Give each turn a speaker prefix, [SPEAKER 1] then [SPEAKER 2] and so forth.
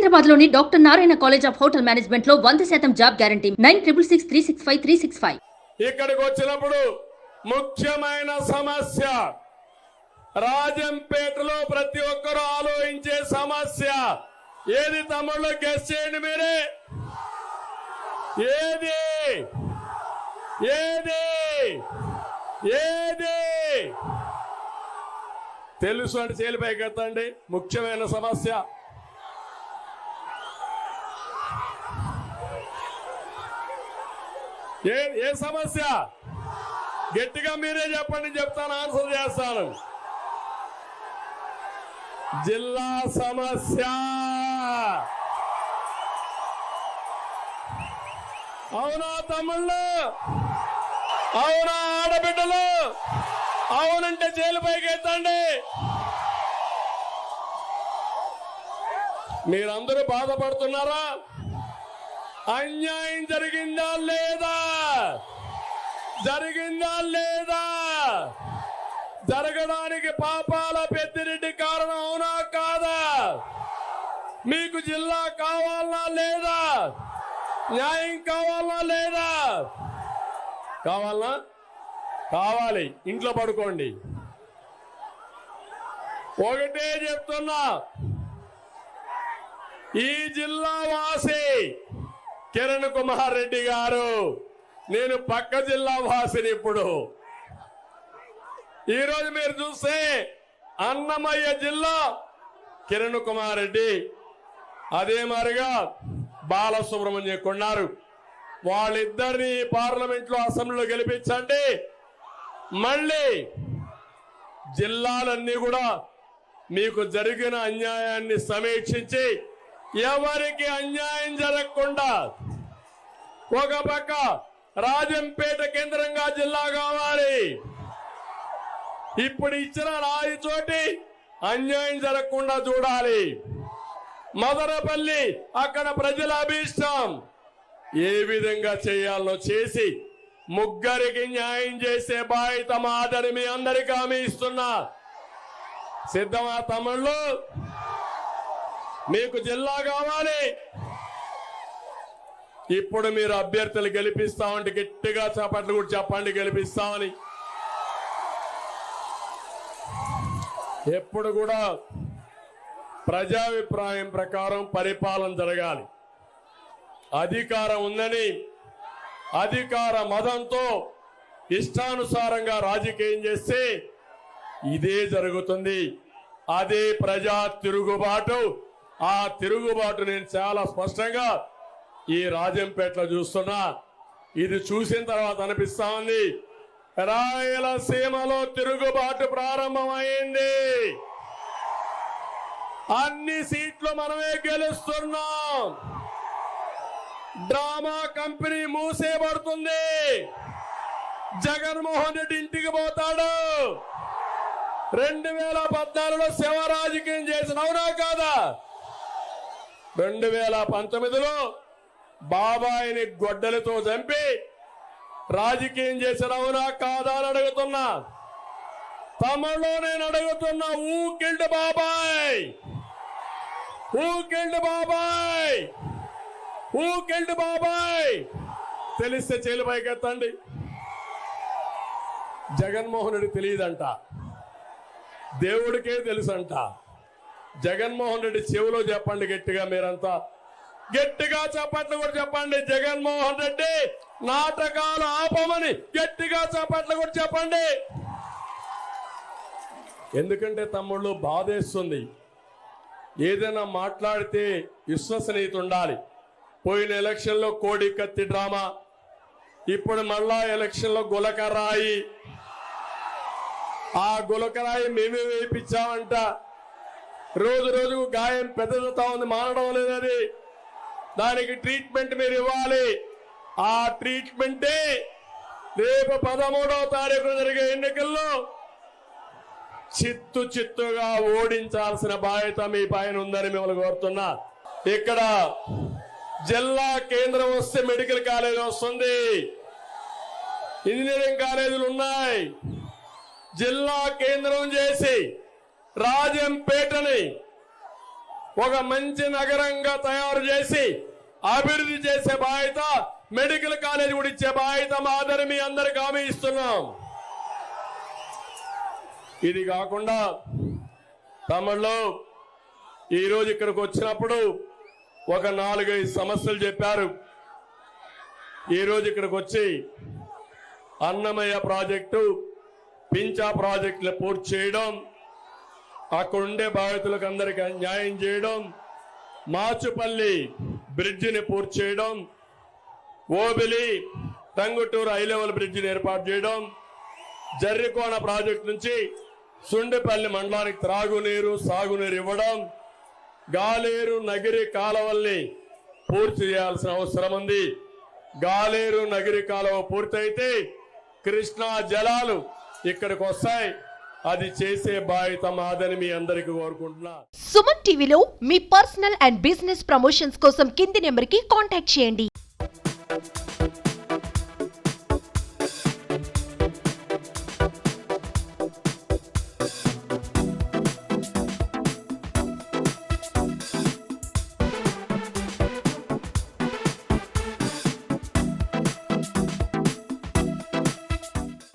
[SPEAKER 1] సికింద్రాబాద్లోని doctor Narayana college of hotel మేనేజ్మెంట్లో వంద శాతం job guarantee. Nine triple six three six five three six five.
[SPEAKER 2] ఇక్కడికి వచ్చినప్పుడు ముఖ్యమైన సమస్య రాజంపేటలో ప్రతి ఒక్కరూ ఆలోచించే సమస్య. ఏది తమ్ముళ్ళు గెస్ చేయండి మీరే. ఏది? ఏది? ఏది? తెలుసు అంటే చేలిపైకి ఎత్తండి ముఖ్యమైన సమస్య. ఏ ఏ సమస్య? గట్టిగా మీరే చెప్పండి చెప్తాను ఆన్సర్ చేస్తాను. జిల్లా సమస్య. అవునా తమ్ముళ్ళు? అవునా ఆడబిడ్డలు? అవునంటే జైలు పైకి ఎత్తండి మీరందరూ బాధపడుతున్నారా? అన్యాయం జరిగిందా లేదా? జరిగిందా లేదా? జరగడానికి పాపాల పెద్దిరెడ్డి కారణం అవునా కాదా? మీకు జిల్లా కావాలా లేదా? న్యాయం కావాలా లేదా? కావాలా కావాలి. ఇంట్లో పడుకోండి. ఒకటే చెప్తున్నా. ఈ జిల్లా వాసి కిరణ్ కుమార్ రెడ్డి గారు నేను పక్క జిల్లా వాసిని ఇప్పుడు. ఈరోజు మీరు చూస్తే అన్నమయ్య జిల్లా కిరణ్ కుమార్ రెడ్డి. అదే మారిగా బాలసుబ్రహ్మణ్యం కొన్నారు. వాళ్ళిద్దరిని పార్లమెంట్లో అసెంబ్లీలో గెలిపించండి. మళ్ళీ జిల్లాలన్నీ కూడా మీకు జరిగిన అన్యాయాన్ని సమీక్షించి ఎవరికి అన్యాయం జరగకుండా ఒక పక్క రాజంపేట కేంద్రంగా జిల్లా కావాలి. ఇప్పుడు ఇచ్చిన రాయి చోటి అన్యాయం జరగకుండా చూడాలి. మదనపల్లి అక్కడ ప్రజల అభీష్టం. ఏ విధంగా చేయాలో చేసి ముగ్గురికి న్యాయం చేసే బాధ్యత మాదని మీ అందరికీ హామీ ఇస్తున్నా. సిద్ధమా తమ్ముళ్ళు? మీకు జిల్లా కావాలి. ఇప్పుడు మీరు అభ్యర్థులు గెలిపిస్తామంటే గట్టిగా చేపట్లు కూడా చెప్పండి గెలిపిస్తామని ఎప్పుడు కూడా ప్రజాభిప్రాయం ప్రకారం పరిపాలన జరగాలి. అధికారం ఉందని అధికార మదంతో ఇష్టానుసారంగా రాజకీయం చేస్తే ఇదే జరుగుతుంది. అదే ప్రజా తిరుగుబాటు. ఆ తిరుగుబాటు నేను చాలా స్పష్టంగా ఈ రాజంపేటలో చూస్తున్నా. ఇది చూసిన తర్వాత అనిపిస్తా ఉంది. రాయలసీమలో తిరుగుబాటు ప్రారంభమైంది. అన్ని సీట్లు మనమే గెలుస్తున్నాం. డ్రామా కంపెనీ మూసేయబడుతుంది జగన్మోహన్ రెడ్డి ఇంటికి పోతాడు. రెండు వేల పద్నాలుగులో శివ రాజకీయం చేసిన అవునా కాదా? రెండు వేల పంతొమ్మిదిలో బాబాయిని గొడ్డలతో చంపి రాజకీయం చేసిన అవునా కాదా అని అడుగుతున్నా. తమలో నేను అడుగుతున్నా ఊకిల్డ్ బాబాయ్! ఊకిల్డ్ బాబాయ్! ఊకిల్డ్ బాబాయ్! తెలిస్తే చేలు పైకెత్తండి. జగన్మోహన్ రెడ్డి తెలియదంట. దేవుడికే తెలుసంట. జగన్మోహన్ రెడ్డి చెవిలో చెప్పండి గట్టిగా మీరంతా. గట్టిగా చప్పట్లు కూడా చెప్పండి జగన్మోహన్ రెడ్డి. నాటకాలు ఆపమని గట్టిగా చప్పట్లు కూడా చెప్పండి. ఎందుకంటే తమ్ముళ్ళు బాధేస్తుంది. ఏదైనా మాట్లాడితే విశ్వసనీయత ఉండాలి. పోయిన ఎలక్షన్లో కోడి కత్తి డ్రామా. ఇప్పుడు మళ్ళా ఎలక్షన్లో గులకరాయి. ఆ గులకరాయి మేమే వేయించామంట. రోజు రోజుకు గాయం పెద్దదవుతా ఉంది మానడం లేదని దానికి ట్రీట్మెంట్ మీరు ఇవ్వాలి. ఆ ట్రీట్మెంటే రేపు పదమూడవ తారీఖు జరిగే ఎన్నికల్లో చిత్తు చిత్తుగా ఓడించాల్సిన బాధ్యత మీ పైన ఉందని మిమ్మల్ని కోరుతున్నా. ఇక్కడ జిల్లా కేంద్రం వస్తే మెడికల్ కాలేజ్ వస్తుంది. ఇంజనీరింగ్ కాలేజీలు ఉన్నాయి. జిల్లా కేంద్రం చేసి రాజంపేటని ఒక మంచి నగరంగా తయారు చేసి అభివృద్ధి చేసే బాధ్యత మెడికల్ కాలేజ్ కూడా ఇచ్చే బాధ్యత మాదని మీ అందరికి హామీ ఇస్తున్నాం. ఇది కాకుండా తమిళ్ళు ఈరోజు ఇక్కడికి వచ్చినప్పుడు ఒక నాలుగైదు సమస్యలు చెప్పారు. ఈరోజు ఇక్కడికి వచ్చి అన్నమయ్య ప్రాజెక్టు పించా ప్రాజెక్టులు పూర్తి చేయడం అక్కడ ఉండే బాధితులకు అందరికీ న్యాయం చేయడం మాచుపల్లి బ్రిడ్జిని పూర్తి చేయడం ఓబిలి టంగుటూరు హై లెవెల్ బ్రిడ్జిని ఏర్పాటు చేయడం జర్రికోన ప్రాజెక్టు నుంచి సుండిపల్లి మండలానికి త్రాగునీరు సాగునీరు ఇవ్వడం గాలేరు నగిరి కాలువల్ని పూర్తి చేయాల్సిన అవసరం ఉంది. గాలేరు నగిరి కాలువ పూర్తయితే కృష్ణా జలాలు ఇక్కడికి వస్తాయి. అది చేసే బాధ్యత మాదని మీ అందరికీ కోరుకుంటున్నా.
[SPEAKER 3] సుమన్ టీవీలో మీ పర్సనల్ అండ్ బిజినెస్ ప్రమోషన్స్ కోసం కింది నెంబర్కి కాంటాక్ట్ చేయండి.